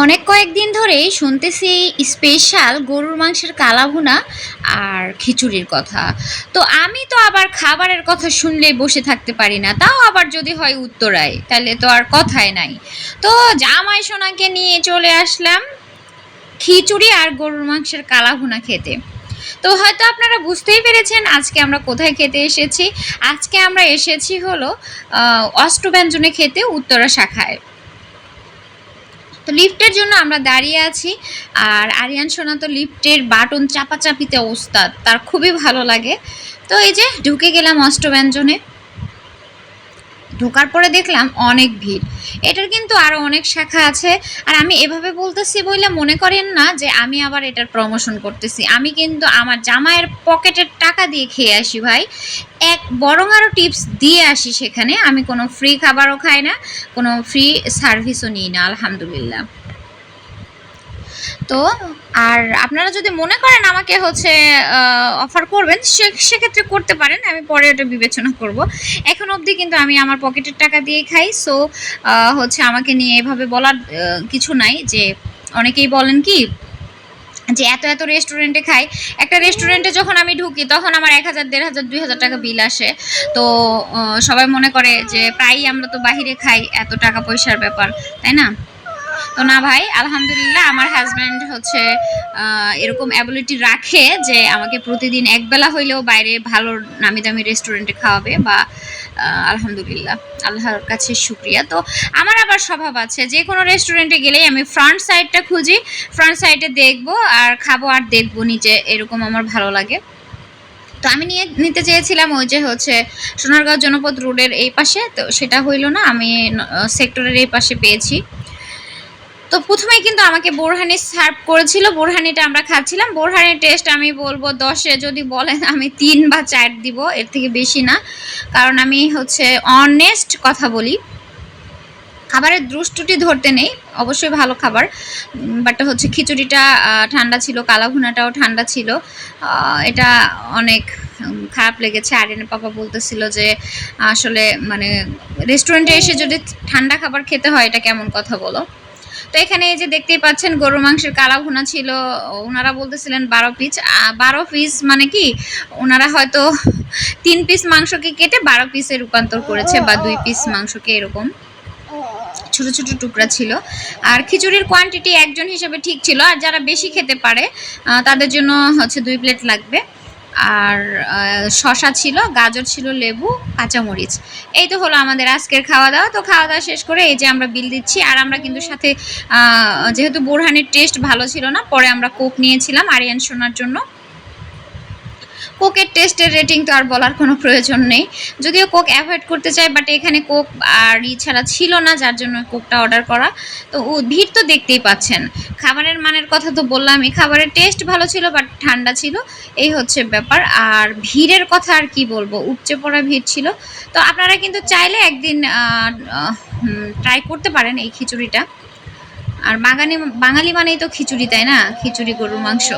অনেক কয়েকদিন ধরেই শুনতেছি স্পেশাল গরুর মাংসের কালাভুনা আর খিচুড়ির কথা। তো আমি তো আবার খাবারের কথা শুনলেই বসে থাকতে পারি না, তাও আবার যদি হয় উত্তরায়, তাহলে তো আর কথাই নাই। তো জামাই সোনাকে নিয়ে চলে আসলাম খিচুড়ি আর গরুর মাংসের কালাভুনা খেতে। তো হয়তো আপনারা বুঝতেই পেরেছেন আজকে আমরা কোথায় খেতে এসেছি। আজকে আমরা এসেছি হলো অষ্টব্যঞ্জনে খেতে উত্তরা শাখায়। তো লিফটের জন্য আমরা দাঁড়িয়ে আছি। আর আরিয়ান সোনা তো লিফটের বাটন চাপাচাপিতে ওস্তাদ, তার খুবই ভালো লাগে। তো এই যে ঢুকে গেলাম অষ্টব্যঞ্জনে। ঢোকার পরে দেখলাম অনেক ভিড়। এটার কিন্তু আরও অনেক শাখা আছে। আর আমি এভাবে বলতেছি বলে মনে করেন না যে আমি আবার এটার প্রমোশন করতেছি। আমি কিন্তু আমার জামায়ের পকেটের টাকা দিয়ে খেয়ে আসি ভাই। এক বরং আরও টিপস দিয়ে আসি সেখানে। আমি কোনো ফ্রি খাবারও খাই না, কোনো ফ্রি সার্ভিসও নিই না, আলহামদুলিল্লাহ। তো, আর আপনারা যদি মনে করেন আমাকে হচ্ছে অফার করবেন, সে, সেক্ষেত্রে করতে পারেন, আমি পরে ওটা বিবেচনা করব। এখন অবধি কিন্তু আমি আমার পকেটের টাকা দিয়েই খাই সো হচ্ছে আমাকে নিয়ে এভাবে বলার কিছু নাই যে, অনেকেই বলেন কি, যে এত এত রেস্টুরেন্টে খাই, একটা রেস্টুরেন্টে যখন আমি ঢুকি, তখন আমার এক হাজার, দেড় হাজার, দুই হাজার টাকা বিল আসে। তো সবাই মনে করে যে, প্রায়ই আমরা তো বাহিরে খাই, এত টাকা পয়সার ব্যাপার, তাই না? তো না ভাই, আলহামদুলিল্লাহ আমার হাজব্যান্ড হচ্ছে এরকম অ্যাবিলিটি রাখে যে আমাকে প্রতিদিন একবেলা হইলেও বাইরে ভালো নামি দামি রেস্টুরেন্টে খাওয়াবে বা আলহামদুলিল্লাহ, আল্লাহর কাছে শুক্রিয়া। তো আমার আবার স্বভাব আছে, যে কোনো রেস্টুরেন্টে গেলেই আমি ফ্রন্ট সাইডটা খুঁজি ফ্রন্ট সাইডে দেখব আর খাব আর দেখব নিচে এরকম আমার ভালো লাগে। তো আমি নিয়ে, নিতে চেয়েছিলাম ওই যে হচ্ছে সোনারগাঁও জনপদ রোডের এই পাশে, তো সেটা হইল না, আমি সেক্টরের এই পাশে পেয়েছি। তো প্রথমেই কিন্তু আমাকে বোরহানি সার্ভ করেছিল, বোরহানিটা আমরা খাচ্ছিলাম। বোরহানির টেস্ট আমি বলব দশে, যদি বলেন আমি তিন বা চার দিব, এর থেকে বেশি না। কারণ আমি হচ্ছে অনেস্ট কথা বলি। খাবারের দ্রুষ্টটি ধরতে নেই, অবশ্যই ভালো খাবার। বাট হচ্ছে খিচুড়িটা ঠান্ডা ছিল, কালাভুনাটাও ঠান্ডা ছিল। এটা অনেক খারাপ লেগেছে। আরিয়ানের পাপা বলতেছিল যে, আসলে মানে রেস্টুরেন্টে এসে যদি ঠান্ডা খাবার খেতে হয়, এটা কেমন কথা বলো? তো এখানে এই যে দেখতেই পাচ্ছেন, গরুর মাংসের কালা ভুনা ছিল, ওনারা বলতেছিলেন বারো পিস। বারো পিস মানে কি? ওনারা হয়তো তিন পিস মাংসকে কেটে বারো পিসে রূপান্তর করেছে বা দুই পিস মাংসকে এরকম। ছোট ছোট টুকরা ছিল। আর খিচুড়ির কোয়ান্টিটি একজন হিসেবে ঠিক ছিল। আর যারা বেশি খেতে পারে তাদের জন্য হচ্ছে দুই প্লেট লাগবে। আর শশা ছিল, গাজর ছিল, লেবু, কাঁচামরিচ। এই তো হলো আমাদের আজকের খাওয়া দাওয়া তো খাওয়া দাওয়া শেষ করে এই যে আমরা বিল দিচ্ছি। আর আমরা কিন্তু সাথে যেহেতু বোরহানের টেস্ট ভালো ছিল না, পরে আমরা কোক নিয়েছিলাম আরিয়ান শোনার জন্য। কোকের টেস্টের রেটিং তো আর বলার কোনো প্রয়োজন নেই। যদিও কোক অ্যাভয়েড করতে চাই বাট এখানে কোক আর ই ছাড়া ছিল না, যার জন্য কোকটা অর্ডার করা। তো ভিড় তো দেখতেই পাচ্ছেন। খাবারের মানের কথা তো বললামই, খাবারের টেস্ট ভালো ছিল, বাট ঠান্ডা ছিল। এই হচ্ছে ব্যাপার। আর ভিড়ের কথা আর কি বলব, উপচে পড়া ভিড় ছিল। তো আপনারা কিন্তু চাইলে একদিন ট্রাই করতে পারেন এই খিচুড়িটা। আর বাঙালি বাঙালি মানেই তো খিচুড়ি, তাই না? খিচুড়ি গরুর মাংস।